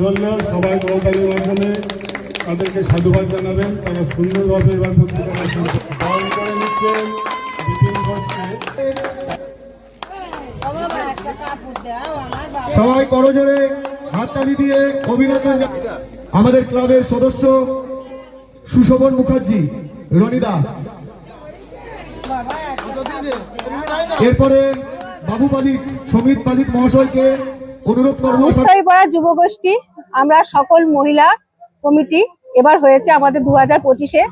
ধরলো সবাই করতালির মাধ্যমে তাদেরকে সাধুবাদ জানাবেন। তারা সুন্দরভাবে এবার পত্রিকা বরণ করে নিচ্ছেন বিপিন ঘোষকে সবাই করজোরে হাততালি দিয়ে অভিনন্দন আমাদের ক্লাবের সদস্য সুশোভন মুখার্জি রনিদা। এরপরে বাবু পালিক সমিত পালিক মহাশয়কে অনুরোধ করব মুস্তাফিপাড়া যুব গোষ্ঠী আমরা সকল মহিলা কমিটি এবার হয়েছে আমাদের দু হাজার পঁচিশে।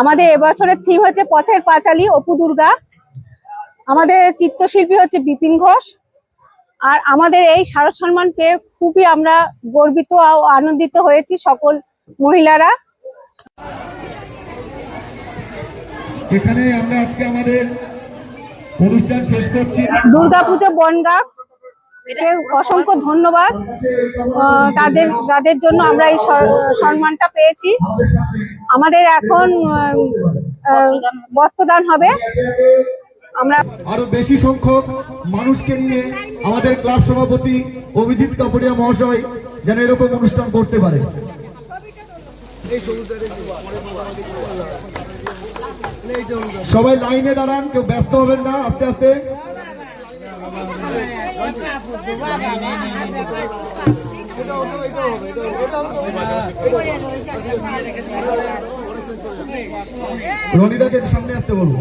আমাদের এবছরের থিম হচ্ছে পথের পাঁচালী অপু দুর্গা। আমাদের চিত্রশিল্পী হচ্ছে বিপিন ঘোষ। আর আমাদের এই শারদ সম্মান পেয়ে খুবই আমরা গর্বিত ও আনন্দিত হয়েছি সকল মহিলারা। এখানে আমরা আজকে আমাদের অনুষ্ঠান শেষ করছি। দুর্গাপুজো বনগাঁ অসংখ্য ধন্যবাদ। তাদের তাদের জন্য আমরা এই সম্মানটা পেয়েছি। আমাদের এখন বস্ত্রদান হবে। আমরা আরও বেশি সংখ্যক মানুষকে নিয়ে আমাদের ক্লাব সভাপতি অভিজিৎ কাপড়িয়া মহাশয় যেন এরকম অনুষ্ঠান করতে পারে। সবাই লাইনে দাঁড়ান, কেউ ব্যস্ত হবেন না, আস্তে আস্তে। রনিদাকে সামনে আসতে বলব।